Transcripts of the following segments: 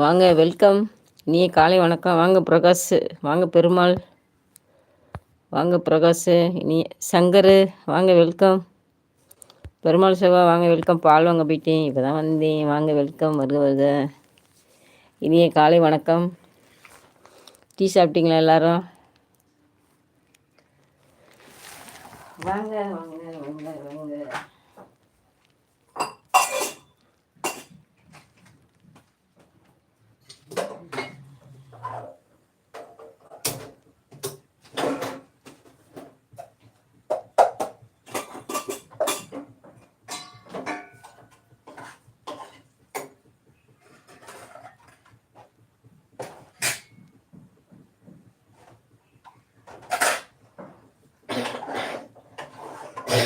வாங்க வெல்கம். நீ காலை வணக்கம். வாங்க பிரகாஷ். வாங்க பெருமாள். வாங்க பிரகாஷ். நீ சங்கர். வாங்க வெல்கம். பெருமாள் சிவா வாங்க வெல்கம். பால் வாங்க போயிட்டேன் இப்போ தான் வந்தேன். வாங்க வெல்கம். வருக வருக. இனிய காலை வணக்கம். டீ சாப்பிட்டீங்களா எல்லாரும்? வாங்க வாங்க வாங்க வாங்க. சங்கரு.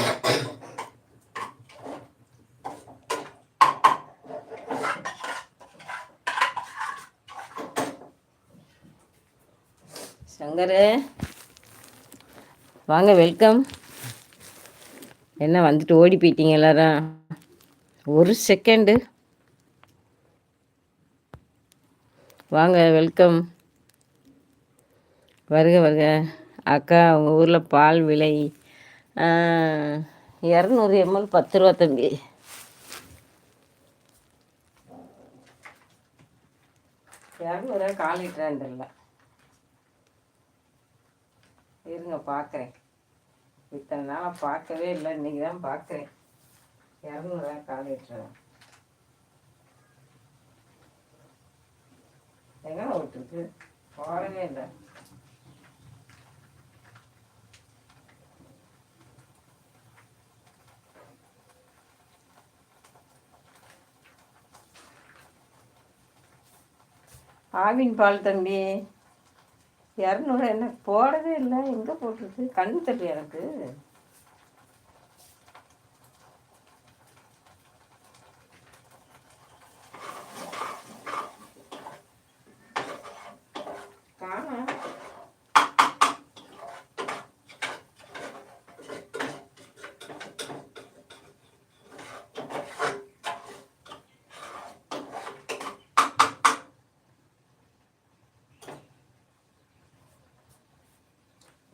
வாங்க வெல்கம். என்ன வந்துட்டு ஓடி போயிட்டீங்க எல்லாரும்? ஒரு செகண்டு. வாங்க வெல்கம். வருக வருக. அக்கா உங்கள் ஊரில் பால் விலை இரநூறு எம்எல் பத்து ரூபா தம்பி. இரநூறுவா கால் லிட்டரான்னு இருங்க பார்க்குறேன் இத்தனை நாளாக பார்க்கவே இல்லை இன்றைக்கி தான் பார்க்குறேன் இரநூறுவா கால் லிட்டர். எங்கே விட்டுருக்கு போடவே இல்லை. ஆவின் பால் தம்பி. இரநூறு என்ன போடவே இல்லை. எங்கே போட்டிருக்கு? கண் தெரியல எனக்கு.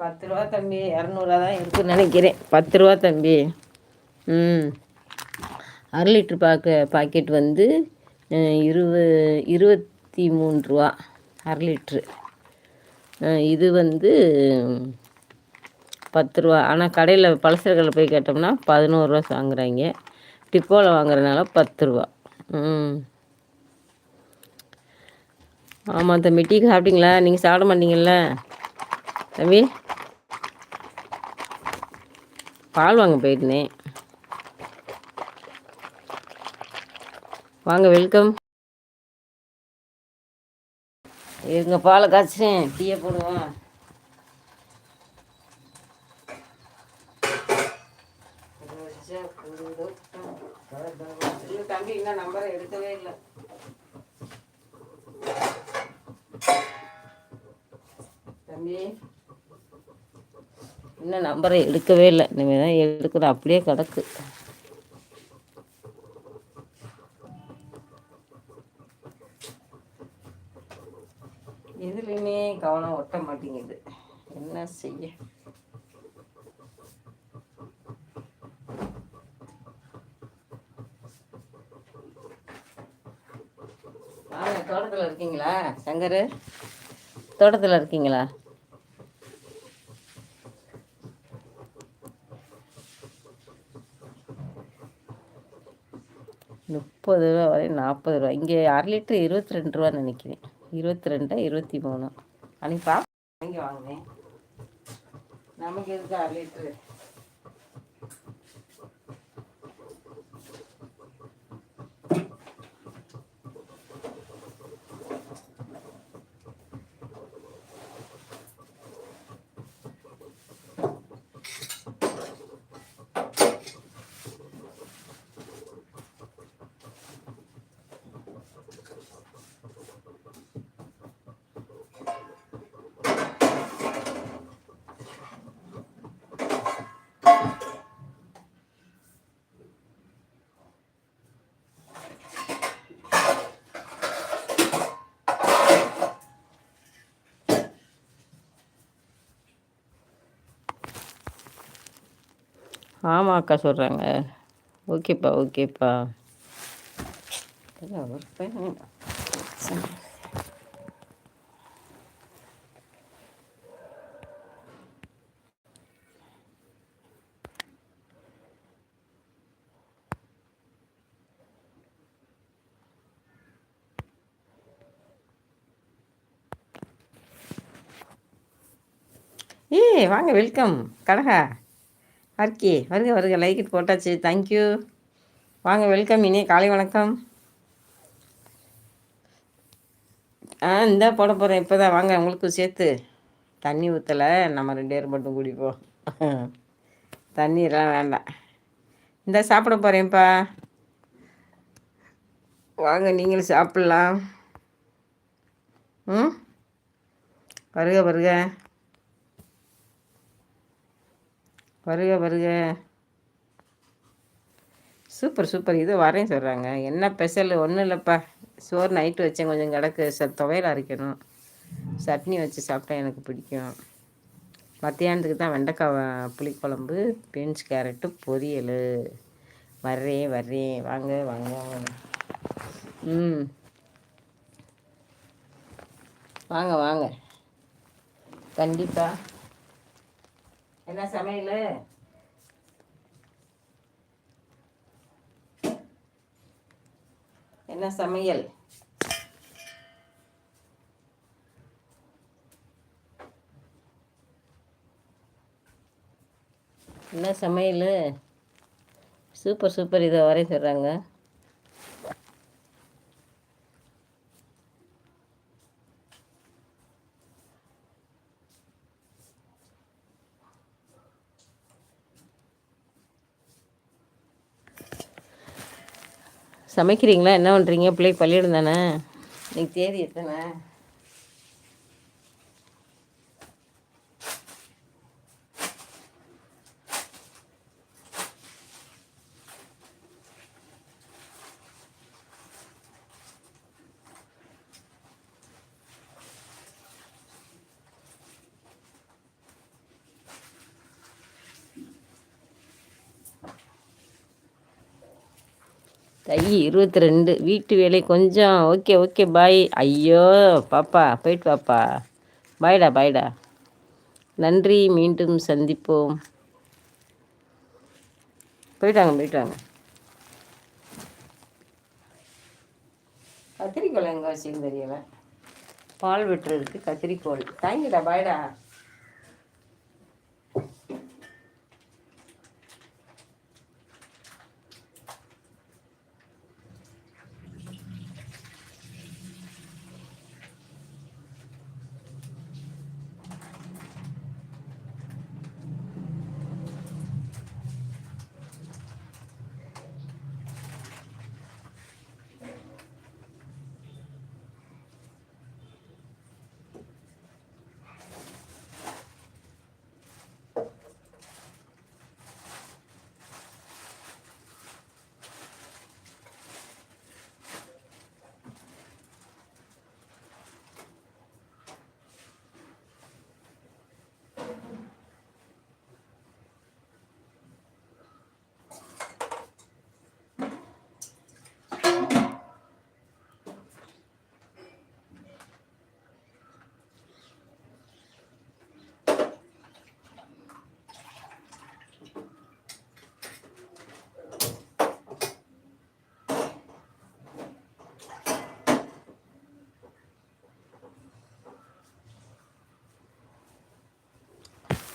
பத்து ரூபா தம்பி இரநூறுவா தான் இருக்குன்னு நினைக்கிறேன். பத்து ரூபா தம்பி. ம். அரை லிட்ரு பாக்க பாக்கெட் வந்து இருபது இருபத்தி மூணு ரூபா அரை லிட்ரு இது வந்து பத்து ரூபா. ஆனால் கடையில் பலசரகளில் போய் கேட்டோம்னா பதினோருவா வாங்குறாங்க. டிப்போவில் வாங்குறதுனால பத்து ரூபா. ம். ஆமாம் தம்பி டீ சாப்பிட்டீங்களா? நீங்கள் சாப்பிட மாட்டீங்கள்ல தம்பி. பால் வாங்க போயிருந்தேன். வாங்க வெல்கம். இருங்க பாலை காய்ச்சேன் டீயை போடுவோம். தம்பி இன்னும் நம்பரை எடுக்கவே இல்லை. தம்பி. இன்னும் நம்பரை எடுக்கவே இல்லை. இனிமேல் தான் எடுக்கணும். அப்படியே கிடக்கு. எதுலேயுமே கவனம் ஒட்ட மாட்டேங்குது. என்ன செய்ய? தோட்டத்தில் இருக்கீங்களா? சங்கர் தோட்டத்தில் இருக்கீங்களா? முப்பது ரூபா வரை நாற்பது ரூபா. இங்கே அரை லிட்டர் இருபத்தி ரெண்டு ரூபா நினைக்கிறேன். இருபத்தி ரெண்டா இருபத்தி மூணு? அன்னைக்கு பா வாங்கி. வாங்கினேன் நமக்கு எதுக்கு அரை லிட்ரு ஆமாம் அக்கா சொல்கிறாங்க ஓகேப்பா. ஓகேப்பா ஏய் வாங்க வெல்கம். கடகா ஹர்கி வருக வருக. லைக் இட் போட்டாச்சு. தேங்க்யூ வாங்க வெல்கம் இனி காலை வணக்கம். ஆ இந்த போட போகிறேன் இப்போ தான் வாங்க உங்களுக்கு சேர்த்து. தண்ணி ஊற்றலை நம்ம ரெண்டு பேரும் மட்டும் குடிப்போம் தண்ணியெல்லாம் வேண்டாம். இந்த சாப்பிட போகிறேன்ப்பா வாங்க நீங்களும் சாப்பிட்லாம். ம்? வருக வருக. வருக வருக. Super super. இது வரேன் சொல்கிறாங்க என்ன ஸ்பெஷல்? ஒன்றும் இல்லைப்பா. சோறு நைட்டு வச்சேன். கொஞ்சம் கிடக்கு. ச துவையல் அரைக்கணும். சட்னி வச்சு சாப்பிட்டா எனக்கு பிடிக்கும். மத்தியானத்துக்கு தான் வெண்டைக்காய் புளிக்குழம்பு பீன்ஸ் கேரட்டு பொரியல். வர்றேன் வர்றேன். வாங்க வாங்க. வாங்க ம். வாங்க வாங்க. கண்டிப்பாக என்ன சமையல்? என்ன சமையல்? என்ன சமையல்? சூப்பர் சூப்பர் இதை வரைய சொல்கிறாங்க சமைக்கிறீங்களா? என்ன பண்ணுறீங்க பிள்ளை பள்ளியிடம் தானே? இன்னைக்கு தேதி எத்தனை? தை இருபத்தி ரெண்டு வீட்டு வேலை கொஞ்சம். Okay okay bye. ஐயோ பாப்பா போயிட்டு பாப்பா பாய்டா பாய்டா. நன்றி. மீண்டும் சந்திப்போம். போயிட்டாங்க போயிட்டாங்க. கத்திரிக்கோள் எங்கே வச்சுன்னு தெரியல. பால் வெட்டுறதுக்கு கத்திரிக்கோள். தேங்க்யூடா பாய்டா.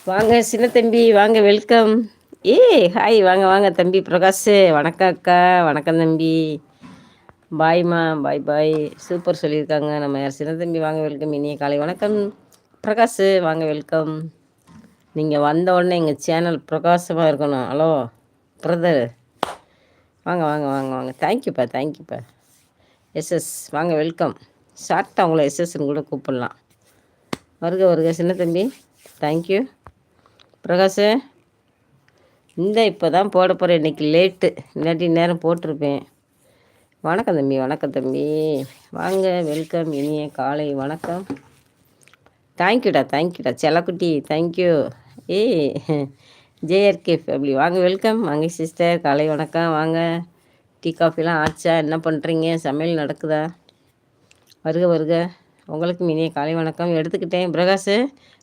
வாங்க சின்ன தம்பி வாங்க வெல்கம் ஏ ஹாய் வாங்க வாங்க தம்பி பிரகாஷ். வணக்கம் அக்கா. வணக்கம் தம்பி. பாய்மா பாய் பாய் சூப்பர் சொல்லியிருக்காங்க. நம்ம யார்? சின்ன தம்பி வாங்க வெல்கம் இனிய காலை வணக்கம். பிரகாஷ் வாங்க வெல்கம் நீங்கள் வந்த உடனே எங்கள் சேனல் பிரகாசமாக இருக்கணும். ஹலோ பிரதர் வாங்க வாங்க வாங்க வாங்க. தேங்க்யூப்பா தேங்க்யூப்பா எஸ்எஸ் வாங்க வெல்கம் ஷார்ட்டாக உங்களை எஸ்எஸ்ன்னு கூட கூப்பிடலாம். வருக வருக சின்ன தம்பி. தேங்க்யூ பிரகாஷ் இந்த இப்போ தான் போட போகிறேன் இன்றைக்கி லேட்டு இல்லாட்டி நேரம் போட்டிருப்பேன். வணக்கம் தம்பி வணக்கம் தம்பி. வாங்க வெல்கம் இனிய காலை வணக்கம். தேங்க்யூடா தேங்க்யூடா செல்லக்குட்டி தேங்க்யூ ஏய் ஜேஆர்கே அப்படி வாங்க வெல்கம் வாங்க சிஸ்டர் காலை வணக்கம். வாங்க. டீ காஃபிலாம் ஆச்சா? என்ன பண்ணுறீங்க சமையல் நடக்குதா? வருக வருக. உங்களுக்கு இனிய காலை வணக்கம். எடுத்துக்கிட்டேன். பிரகாஷ்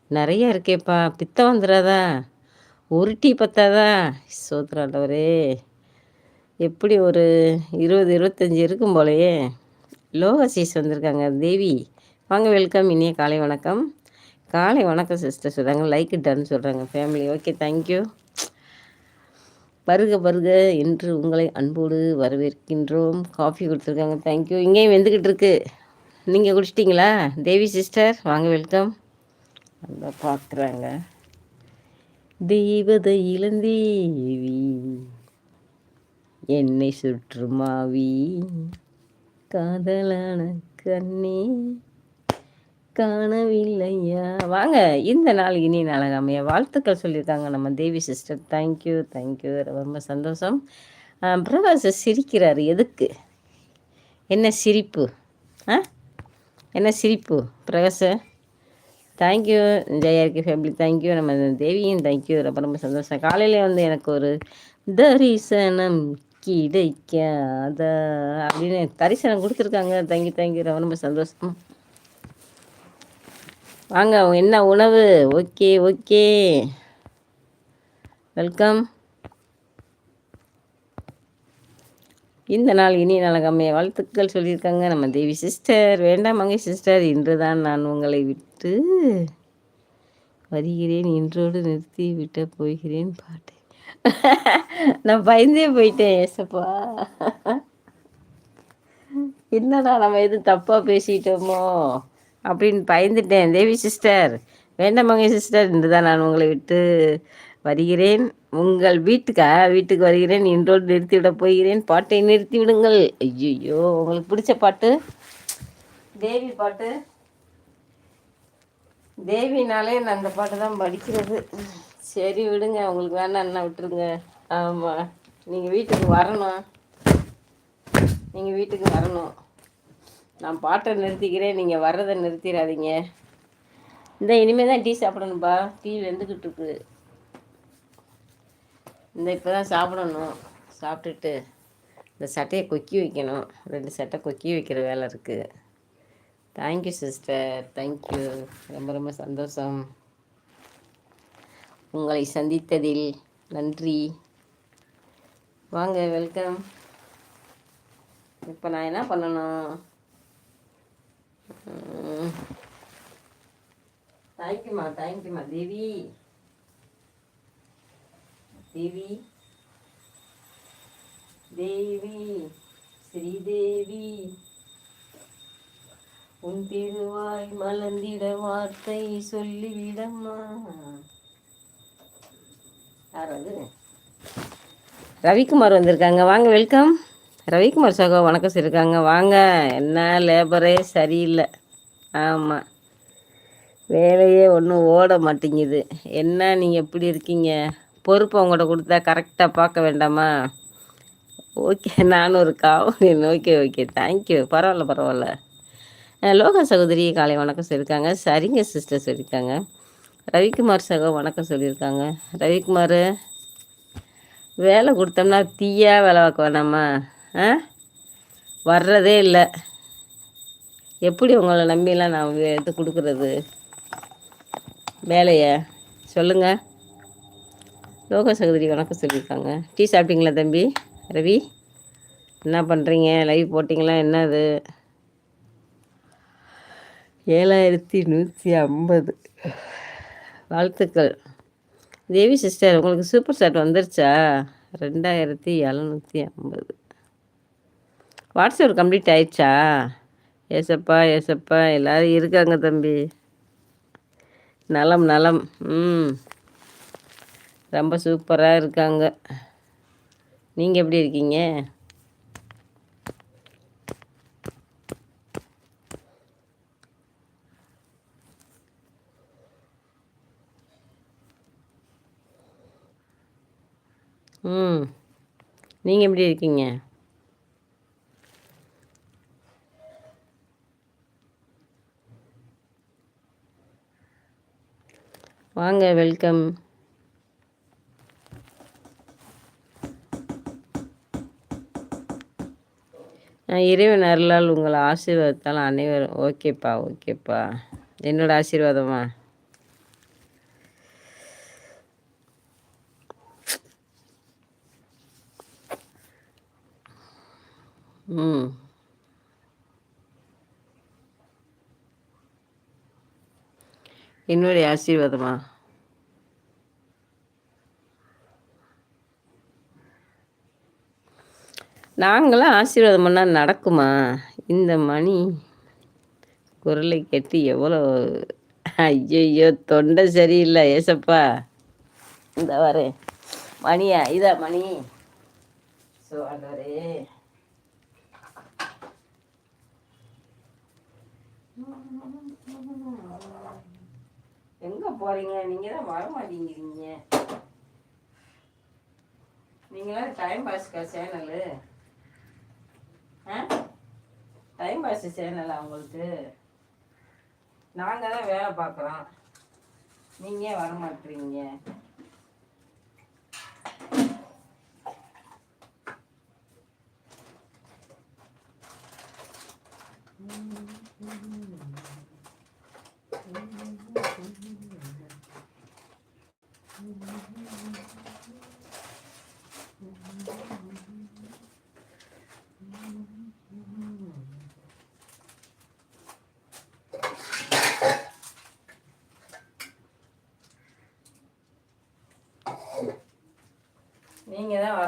நிறைய இருக்கேப்பா. பித்த வந்துடாதா ஒரு டீ பத்தாதா சோத்ராண்டவரே எப்படி ஒரு இருபது இருபத்தஞ்சி இருக்கும் போலையே. லோகசீஸ் வந்திருக்காங்க தேவி. வாங்க வெல்கம். இனிய காலை வணக்கம். காலை வணக்கம் சிஸ்டர் சொல்கிறாங்க லைக் டன் சொல்கிறாங்க ஃபேமிலி ஓகே தேங்க்யூ பருக பருக என்று உங்களை அன்போடு வரவேற்கின்றோம். காஃபி கொடுத்துருக்காங்க தேங்க்யூ இங்கேயும் வெந்துக்கிட்டு இருக்கு. நீங்கள் குடிச்சிட்டிங்களா? தேவி சிஸ்டர் வாங்க வெல்கம். அந்த பார்க்குறாங்க தெய்வத இளந்தேவி என்னை சுற்றுமாவி காதலான கண்ணே காணவில்லையா? வாங்க இந்த நாள் இனி நாளகாமையா? வாழ்த்துக்கள் சொல்லியிருக்காங்க நம்ம தேவி சிஸ்டர். தேங்க்யூ தேங்க்யூ ரொம்ப சந்தோஷம். பிரகாஷ் சிரிக்கிறார். எதுக்கு? என்ன சிரிப்பு? ஆ? என்ன சிரிப்பு பிரகாஷ் தேங்க்யூ ஜெயாருக்கு ஃபேமிலி தேங்க்யூ நம்ம தேவியும் தேங்க்யூ ரொம்ப ரொம்ப சந்தோஷம். காலையில் வந்து எனக்கு ஒரு தரிசனம் கிடைக்காத அப்படின்னு தரிசனம் கொடுத்துருக்காங்க. தேங்க்யூ தேங்க்யூ ரொம்ப ரொம்ப சந்தோஷம். வாங்க என்ன உணவு? ஓகே ஓகே வெல்கம் இந்த நாள் இனி நலகம்மைய வாழ்த்துக்கள் சொல்லியிருக்காங்க. நம்ம தேவி சிஸ்டர் வேண்டாம் மங்கை சிஸ்டர் இன்று தான் நான் உங்களை விட்டு வருகிறேன் இன்றோடு நிறுத்தி விட்ட போகிறேன் பாட்டு நான் பயந்தே போயிட்டேன் ஏசப்பா. என்னடா நம்ம எதுவும் தப்பாக பேசிட்டோமோ அப்படின்னு பயந்துட்டேன். தேவி சிஸ்டர் வேண்டாமங்க சிஸ்டர் இன்று தான் நான் உங்களை விட்டு வருகிறேன். உங்கள் வீட்டுக்கா வீட்டுக்கு வருகிறேன் இன்றோடு நிறுத்திவிட போகிறேன். பாட்டை நிறுத்தி விடுங்கள். ஐயோ உங்களுக்கு பிடிச்ச பாட்டு? தேவி பாட்டு? தேவினாலே நான் அந்த பாட்டு தான் படிக்கிறது. சரி விடுங்க உங்களுக்கு வேணாம் விட்டுருங்க. ஆமாம் நீங்கள் வீட்டுக்கு வரணும். நீங்கள் வீட்டுக்கு வரணும். நான் பாட்டை நிறுத்திக்கிறேன் நீங்கள் வர்றதை நிறுத்திடாதீங்க. இந்த இனிமேல் தான் டீ சாப்பிடணும்ப்பா டீ வெந்துக்கிட்டு இருக்கு. இந்த இப்போ தான் சாப்பிடணும். சாப்பிட்டுட்டு இந்த சட்டையை கொக்கி வைக்கணும். ரெண்டு சட்டை கொக்கி வைக்கிற வேலை இருக்குது தேங்க்யூ சிஸ்டர் தேங்க்யூ ரொம்ப ரொம்ப சந்தோஷம். உங்களை சந்தித்ததில் நன்றி. வாங்க வெல்கம் இப்போ நான் என்ன பண்ணணும்? தேங்க்யூமா தேங்க்யூமா தேவி தேவி தேவி ஸ்ரீதேவி உன் திருவாய் மலர்ந்திட வார்த்தை சொல்லிவிடம்மா. யார் வந்து? ரவிக்குமார் வந்திருக்காங்க. வாங்க வெல்கம். ரவிக்குமார் சகோ வணக்கம் சொல்லியிருக்காங்க. வாங்க. என்ன லேபரே சரியில்லை. ஆமாம் வேலையே ஒன்றும் ஓட மாட்டேங்குது. என்ன நீங்கள் எப்படி இருக்கீங்க? பொறுப்பு உங்கள்கிட்ட கொடுத்தா கரெக்டாக பார்க்க வேண்டாமா? ஓகே நானூறு காவல் ஓகே ஓகே. தேங்க்யூ பரவாயில்ல பரவாயில்ல. லோகா சகோதரி காலை வணக்கம் சொல்லியிருக்காங்க. சரிங்க சிஸ்டர் சொல்லியிருக்காங்க. ரவிக்குமார் சகோ வணக்கம் சொல்லியிருக்காங்க. ரவிக்குமார் வேலை கொடுத்தோம்னா தீயாக வேலை பார்க்க வேணாமா? ஆ? வர்றதே இல்லை. எப்படி உங்களை நம்பிலாம் நான் எடுத்து கொடுக்குறது? வேலையை சொல்லுங்கள் லோக சகோதரி வணக்கம் சொல்லியிருக்காங்க. டீ சாப்பிட்டீங்களா தம்பி? ரவி என்ன பண்ணுறீங்க லைவ் போட்டிங்களா? என்னது? ஏழாயிரத்தி நூற்றி ஐம்பது. வாழ்த்துக்கள். தேவி சிஸ்டர் உங்களுக்கு சூப்பர் சாட் வந்துருச்சா? ரெண்டாயிரத்தி எழுநூற்றி ஐம்பது. வாட்ஸ்அப் கம்ப்ளீட் ஆயிடுச்சா? ஏசப்பா ஏசப்பா எல்லோரும் இருக்காங்க தம்பி. நலம் நலம். ம். ரொம்ப சூப்பராக இருக்காங்க. நீங்கள் எப்படி இருக்கீங்க? ம். நீங்கள் எப்படி இருக்கீங்க? வாங்க வெல்கம். நான் இறைவன் அருளால் உங்களை ஆசீர்வாதத்தால் அனைவரும் ஓகேப்பா ஓகேப்பா. என்னோட ஆசீர்வாதமா? ம். என்னுடைய ஆசீர்வாதமா? நாங்களாம் ஆசீர்வாதம் பண்ணால் நடக்குமா? இந்த மணி குரலை கேட்டு எவ்வளோ ஐயோ தொண்டை சரியில்லை ஏசப்பா. இந்த வரேன். மணியா இதா மணி. ஸோ ஆண்டவரே எங்கே போகிறீங்க நீங்கள் தான் வர மாட்டேங்கிறீங்க நீங்களாம் டைம் பாஸ்க்கா சேனலு ஆ? டைம் பாஸ் சேனல் அவங்களுக்கு நாங்கள் தான் வேலை பார்க்குறோம். நீங்கள் வர மாட்டீங்க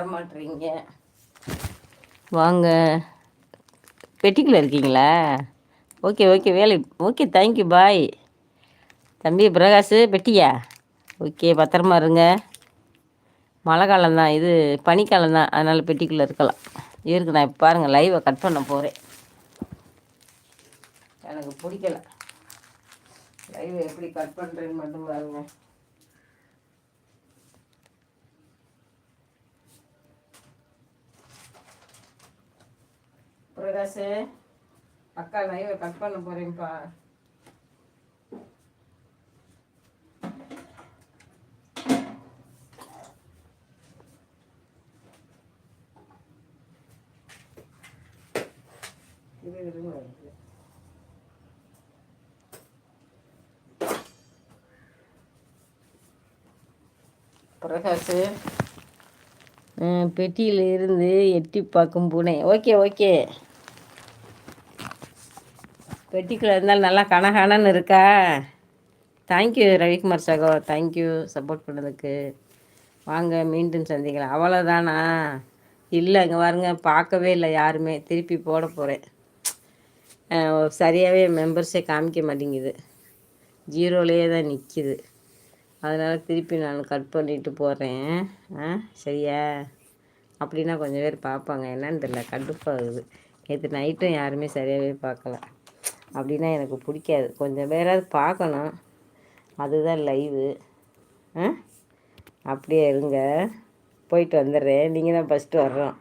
நீங்கள் வாங்க. பெட்டிக்குள்ளே இருக்கீங்களா? ஓகே ஓகே வேலை. ஓகே தேங்க்யூ பாய் தம்பி பிரகாஷ் பெட்டியா? ஓகே பத்திரமா இருங்க. மழை காலம் தான் இது பனிக்காலம் தான் அதனால் பெட்டிக்குள்ளே இருக்கலாம். இருக்கு நான் இப்போ பாருங்கள் லைவை கட் பண்ண போகிறேன் எனக்கு பிடிக்கல. லைவை எப்படி கட் பண்ணுறேன்னு மட்டும் பாருங்கள் பிரகாஷ் அக்கா லைவை கட் பண்ண போகிறேன்ப்பா பிரகாஷ் பெட்டியில் இருந்து எட்டி பார்க்கும் பூனை. Okay okay. பெட்டிக்குள்ளே இருந்தாலும் நல்லா கனகானன்னு இருக்கா? தேங்க்யூ ரவிக்குமார் சகோ தேங்க்யூ சப்போர்ட் பண்ணதுக்கு. வாங்க மீண்டும் சந்திக்கலாம். அவ்வளோதானா இல்லை இங்கே பாருங்க பார்க்கவே இல்லை யாருமே. திருப்பி போட போகிறேன் சரியாகவே மெம்பர்ஸே காமிக்க மாட்டேங்குது. ஜீரோலேயே தான் நிற்கிது அதனால் திருப்பி நான் கட் பண்ணிவிட்டு போகிறேன் ஆ சரியா? அப்படின்னா கொஞ்சம் பேர் பார்ப்பாங்க. என்னன்னு தெரியல கடுப்பாகுது நேற்று நைட்டும் யாருமே சரியாகவே பார்க்கல. அப்படின்னா எனக்கு பிடிக்காது. கொஞ்சம் பேராவது பார்க்கணும். அதுதான் லைவு ஆ? அப்படியே இருங்க. போயிட்டு வந்துடுறேன். நீங்கள் தான் ஃபஸ்ட்டு வர்றோம்.